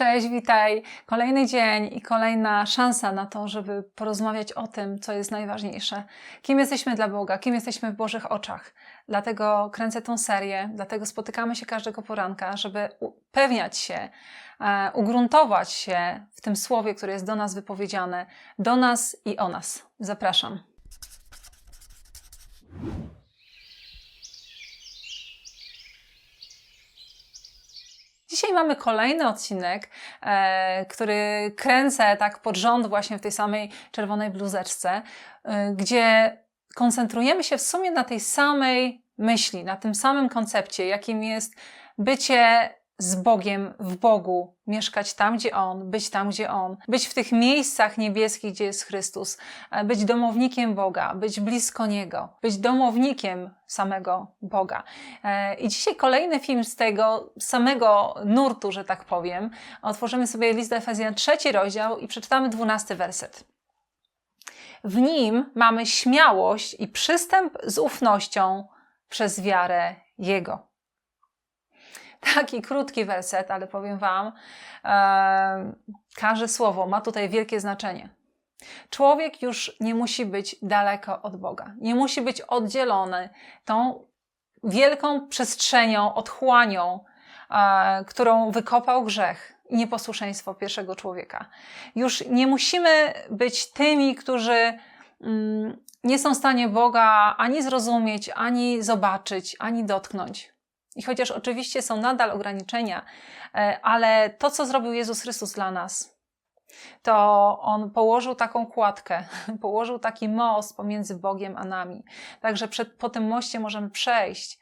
Cześć, witaj. Kolejny dzień i kolejna szansa na to, żeby porozmawiać o tym, co jest najważniejsze. Kim jesteśmy dla Boga, kim jesteśmy w Bożych oczach. Dlatego kręcę tą serię, dlatego spotykamy się każdego poranka, żeby upewniać się, e, ugruntować się w tym słowie, które jest do nas wypowiedziane, do nas i o nas. Zapraszam. Dzisiaj mamy kolejny odcinek, e, który kręcę tak pod rząd właśnie w tej samej czerwonej bluzeczce, e, gdzie koncentrujemy się w sumie na tej samej myśli, na tym samym koncepcie, jakim jest bycie z Bogiem w Bogu, mieszkać tam, gdzie On, być tam, gdzie On, być w tych miejscach niebieskich, gdzie jest Chrystus, e, być domownikiem Boga, być blisko Niego, być domownikiem samego Boga. E, I dzisiaj kolejny film z tego samego nurtu, że tak powiem. Otworzymy sobie list do Efezjan, trzeci rozdział i przeczytamy dwunasty werset. W nim mamy śmiałość i przystęp z ufnością przez wiarę Jego taki krótki werset, ale powiem Wam, e, każde słowo ma tutaj wielkie znaczenie. Człowiek już nie musi być daleko od Boga, nie musi być oddzielony tą wielką przestrzenią, otchłanią, e, którą wykopał grzech i nieposłuszeństwo pierwszego człowieka. Już nie musimy być tymi, którzy mm, nie są w stanie Boga ani zrozumieć, ani zobaczyć, ani dotknąć. I chociaż oczywiście są nadal ograniczenia, e, ale to, co zrobił Jezus Chrystus dla nas, to On położył taką kładkę, położył taki most pomiędzy Bogiem a nami. Także przed, po tym moście możemy przejść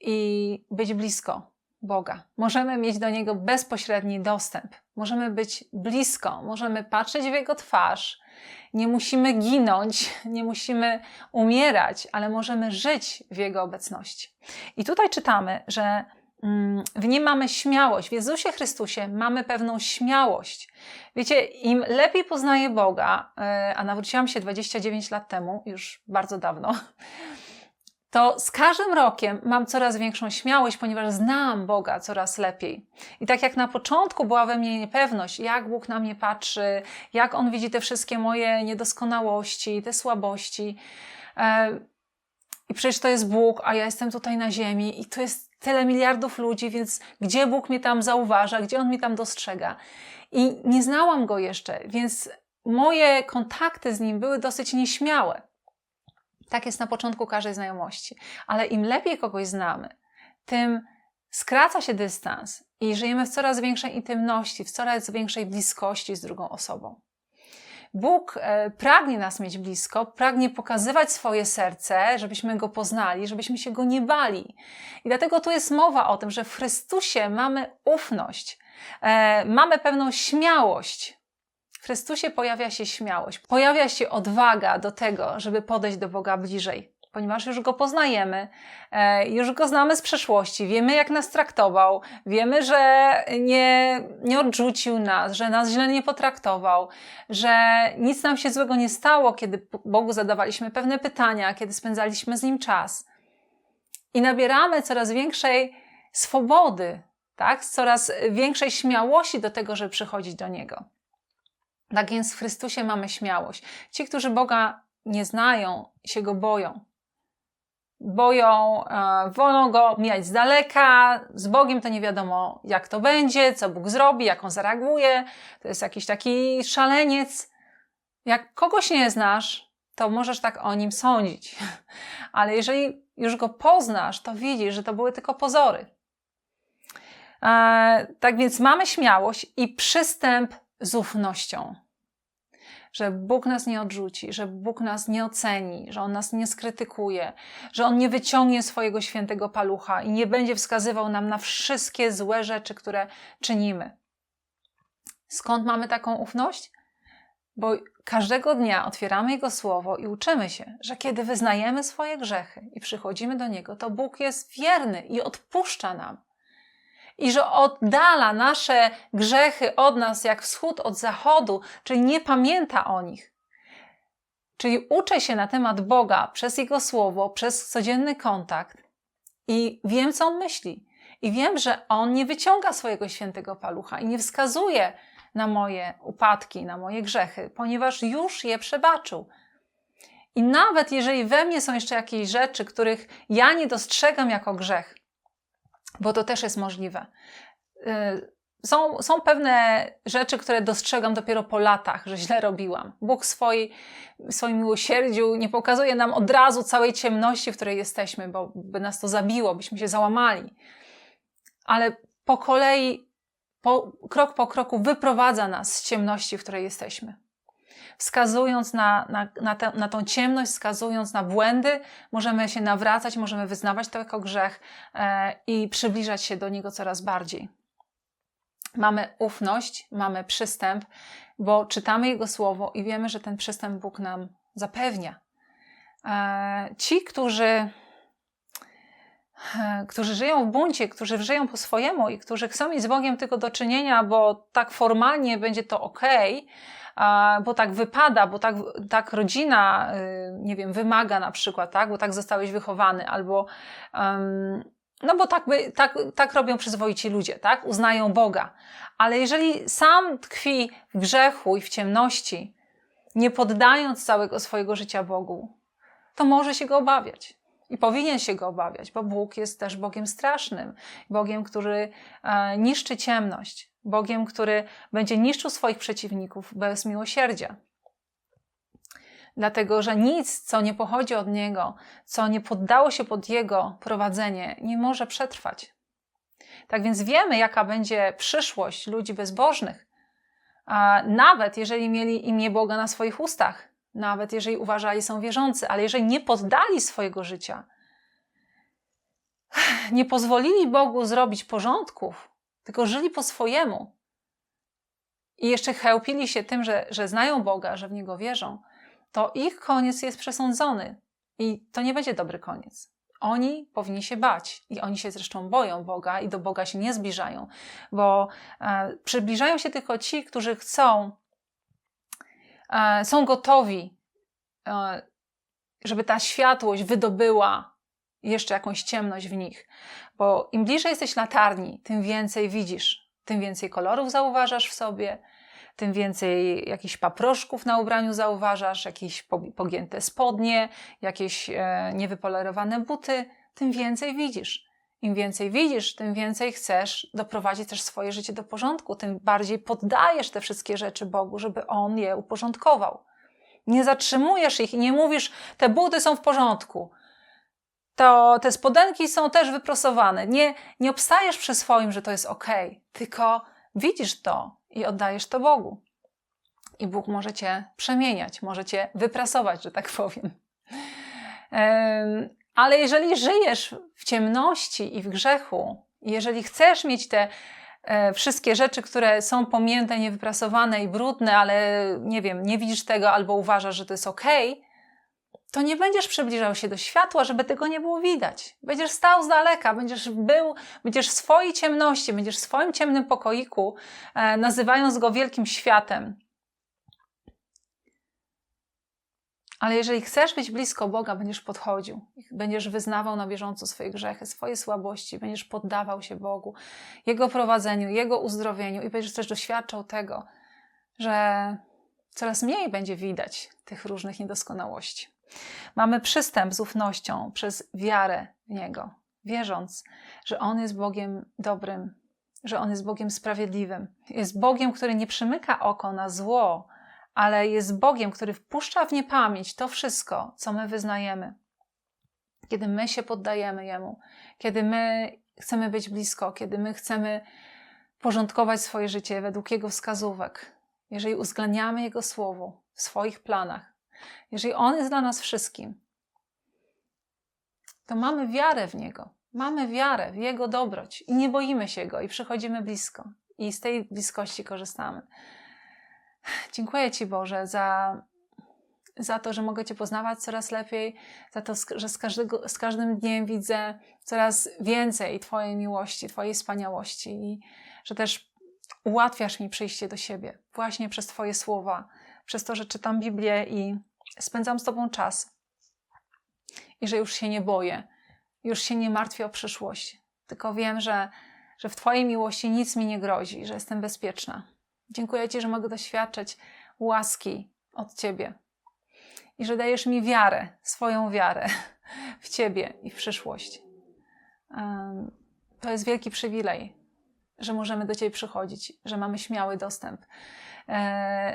i być blisko Boga. Możemy mieć do Niego bezpośredni dostęp. Możemy być blisko, możemy patrzeć w Jego twarz. Nie musimy ginąć, nie musimy umierać, ale możemy żyć w Jego obecności. I tutaj czytamy, że mm, w nim mamy śmiałość. W Jezusie Chrystusie mamy pewną śmiałość. Wiecie, im lepiej poznaję Boga, e, a nawróciłam się 29 lat temu, już bardzo dawno, to z każdym rokiem mam coraz większą śmiałość, ponieważ znam Boga coraz lepiej. I tak jak na początku była we mnie niepewność, jak Bóg na mnie patrzy, jak On widzi te wszystkie moje niedoskonałości, te słabości. E, I przecież to jest Bóg, a ja jestem tutaj na ziemi i to jest tyle miliardów ludzi, więc gdzie Bóg mnie tam zauważa, gdzie On mnie tam dostrzega? I nie znałam Go jeszcze, więc moje kontakty z Nim były dosyć nieśmiałe. Tak jest na początku każdej znajomości. Ale im lepiej kogoś znamy, tym skraca się dystans i żyjemy w coraz większej intymności, w coraz większej bliskości z drugą osobą. Bóg e, pragnie nas mieć blisko, pragnie pokazywać swoje serce, żebyśmy go poznali, żebyśmy się go nie bali. I dlatego tu jest mowa o tym, że w Chrystusie mamy ufność, e, mamy pewną śmiałość, w Chrystusie pojawia się śmiałość, pojawia się odwaga do tego, żeby podejść do Boga bliżej, ponieważ już Go poznajemy, e, już Go znamy z przeszłości, wiemy jak nas traktował, wiemy, że nie, nie odrzucił nas, że nas źle nie potraktował, że nic nam się złego nie stało, kiedy Bogu zadawaliśmy pewne pytania, kiedy spędzaliśmy z Nim czas. I nabieramy coraz większej swobody, tak? coraz większej śmiałości do tego, żeby przychodzić do Niego. Tak więc w Chrystusie mamy śmiałość. Ci, którzy Boga nie znają, się go boją. Boją, e, wolą go mijać z daleka. Z Bogiem to nie wiadomo, jak to będzie, co Bóg zrobi, jak on zareaguje. To jest jakiś taki szaleniec. Jak kogoś nie znasz, to możesz tak o nim sądzić. Ale jeżeli już go poznasz, to widzisz, że to były tylko pozory. E, tak więc mamy śmiałość i przystęp z ufnością. Że Bóg nas nie odrzuci, że Bóg nas nie oceni, że On nas nie skrytykuje, że On nie wyciągnie swojego świętego palucha i nie będzie wskazywał nam na wszystkie złe rzeczy, które czynimy. Skąd mamy taką ufność? Bo każdego dnia otwieramy Jego słowo i uczymy się, że kiedy wyznajemy swoje grzechy i przychodzimy do Niego, to Bóg jest wierny i odpuszcza nam i że oddala nasze grzechy od nas jak wschód od zachodu, czyli nie pamięta o nich. Czyli uczę się na temat Boga przez Jego słowo, przez codzienny kontakt i wiem, co On myśli. I wiem, że On nie wyciąga swojego świętego palucha i nie wskazuje na moje upadki, na moje grzechy, ponieważ już je przebaczył. I nawet jeżeli we mnie są jeszcze jakieś rzeczy, których ja nie dostrzegam jako grzech, bo to też jest możliwe. Y, są, są pewne rzeczy, które dostrzegam dopiero po latach, że źle robiłam. Bóg w swoim miłosierdziu nie pokazuje nam od razu całej ciemności, w której jesteśmy, bo by nas to zabiło, byśmy się załamali. Ale po kolei, po, krok po kroku wyprowadza nas z ciemności, w której jesteśmy wskazując na, na, na, te, na tą ciemność, wskazując na błędy, możemy się nawracać, możemy wyznawać to jako grzech e, i przybliżać się do niego coraz bardziej. Mamy ufność, mamy przystęp, bo czytamy Jego słowo i wiemy, że ten przystęp Bóg nam zapewnia. E, ci, którzy e, którzy żyją w buncie, którzy żyją po swojemu i którzy chcą mieć z Bogiem tylko do czynienia, bo tak formalnie będzie to ok, bo tak wypada, bo tak, tak rodzina, y, nie wiem, wymaga na przykład, tak, bo tak zostałeś wychowany, albo um, no bo tak, by, tak, tak robią przyzwoici ludzie, tak? Uznają Boga. Ale jeżeli sam tkwi w grzechu i w ciemności, nie poddając całego swojego życia Bogu, to może się go obawiać. I powinien się go obawiać, bo Bóg jest też Bogiem strasznym, Bogiem, który e, niszczy ciemność, Bogiem, który będzie niszczył swoich przeciwników bez miłosierdzia. Dlatego, że nic, co nie pochodzi od Niego, co nie poddało się pod Jego prowadzenie, nie może przetrwać. Tak więc wiemy, jaka będzie przyszłość ludzi bezbożnych, a nawet jeżeli mieli imię Boga na swoich ustach, nawet jeżeli uważali są wierzący, ale jeżeli nie poddali swojego życia, nie pozwolili Bogu zrobić porządków, tylko żyli po swojemu i jeszcze chełpili się tym, że, że znają Boga, że w Niego wierzą, to ich koniec jest przesądzony i to nie będzie dobry koniec. Oni powinni się bać i oni się zresztą boją Boga i do Boga się nie zbliżają, bo e, przybliżają się tylko ci, którzy chcą, e, są gotowi, e, żeby ta światłość wydobyła jeszcze jakąś ciemność w nich. Bo im bliżej jesteś latarni, tym więcej widzisz, tym więcej kolorów zauważasz w sobie, tym więcej jakichś paproszków na ubraniu zauważasz, jakieś pogięte spodnie, jakieś e, niewypolerowane buty, tym więcej widzisz. Im więcej widzisz, tym więcej chcesz doprowadzić też swoje życie do porządku, tym bardziej poddajesz te wszystkie rzeczy Bogu, żeby On je uporządkował. Nie zatrzymujesz ich i nie mówisz, te buty są w porządku, to te spodenki są też wyprosowane. Nie, nie obstajesz przy swoim, że to jest ok, tylko widzisz to i oddajesz to Bogu. I Bóg może cię przemieniać, może cię wyprasować, że tak powiem. Ale jeżeli żyjesz w ciemności i w grzechu, jeżeli chcesz mieć te e, wszystkie rzeczy, które są pominięte, niewyprasowane i brudne, ale nie wiem, nie widzisz tego albo uważasz, że to jest ok, to nie będziesz przybliżał się do światła, żeby tego nie było widać. Będziesz stał z daleka, będziesz był, będziesz w swojej ciemności, będziesz w swoim ciemnym pokoiku, e, nazywając go wielkim światem. Ale jeżeli chcesz być blisko Boga, będziesz podchodził, będziesz wyznawał na bieżąco swoje grzechy, swoje słabości, będziesz poddawał się Bogu, Jego prowadzeniu, Jego uzdrowieniu i będziesz też doświadczał tego, że coraz mniej będzie widać tych różnych niedoskonałości. Mamy przystęp z ufnością przez wiarę w Niego, wierząc, że On jest Bogiem dobrym, że On jest Bogiem sprawiedliwym. Jest Bogiem, który nie przymyka oko na zło, ale jest Bogiem, który wpuszcza w niepamięć to wszystko, co my wyznajemy. Kiedy my się poddajemy Jemu, kiedy my chcemy być blisko, kiedy my chcemy porządkować swoje życie według Jego wskazówek, jeżeli uwzględniamy Jego słowo w swoich planach, jeżeli On jest dla nas wszystkim, to mamy wiarę w Niego. Mamy wiarę w Jego dobroć i nie boimy się Go i przychodzimy blisko i z tej bliskości korzystamy. Dziękuję Ci, Boże, za, za to, że mogę Cię poznawać coraz lepiej, za to, że z, każdego, z każdym dniem widzę coraz więcej Twojej miłości, Twojej wspaniałości i że też ułatwiasz mi przyjście do siebie właśnie przez Twoje słowa, przez to, że czytam Biblię i spędzam z Tobą czas i że już się nie boję, już się nie martwię o przyszłość, tylko wiem, że, że w Twojej miłości nic mi nie grozi, że jestem bezpieczna. Dziękuję Ci, że mogę doświadczać łaski od Ciebie i że dajesz mi wiarę, swoją wiarę w Ciebie i w przyszłość. To jest wielki przywilej, że możemy do Ciebie przychodzić, że mamy śmiały dostęp,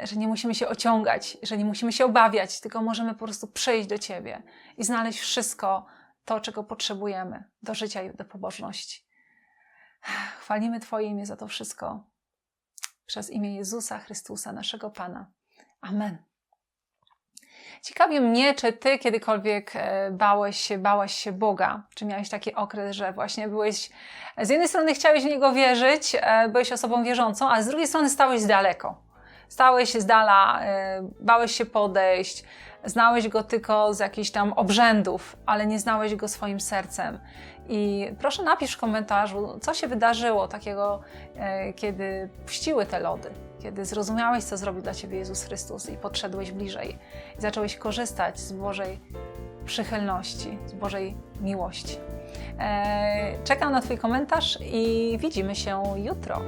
że nie musimy się ociągać, że nie musimy się obawiać, tylko możemy po prostu przyjść do Ciebie i znaleźć wszystko to, czego potrzebujemy do życia i do pobożności. Chwalimy Twoje imię za to wszystko. Przez imię Jezusa Chrystusa, naszego Pana. Amen. Ciekawi mnie, czy ty kiedykolwiek e, bałeś się, bałaś się Boga? Czy miałeś taki okres, że właśnie byłeś, z jednej strony chciałeś w Niego wierzyć, e, byłeś osobą wierzącą, a z drugiej strony stałeś daleko. Stałeś z dala, e, bałeś się podejść, znałeś Go tylko z jakichś tam obrzędów, ale nie znałeś Go swoim sercem. I proszę napisz w komentarzu, co się wydarzyło takiego, kiedy puściły te lody kiedy zrozumiałeś, co zrobił dla Ciebie Jezus Chrystus i podszedłeś bliżej i zacząłeś korzystać z Bożej przychylności, z Bożej miłości. Czekam na Twój komentarz i widzimy się jutro.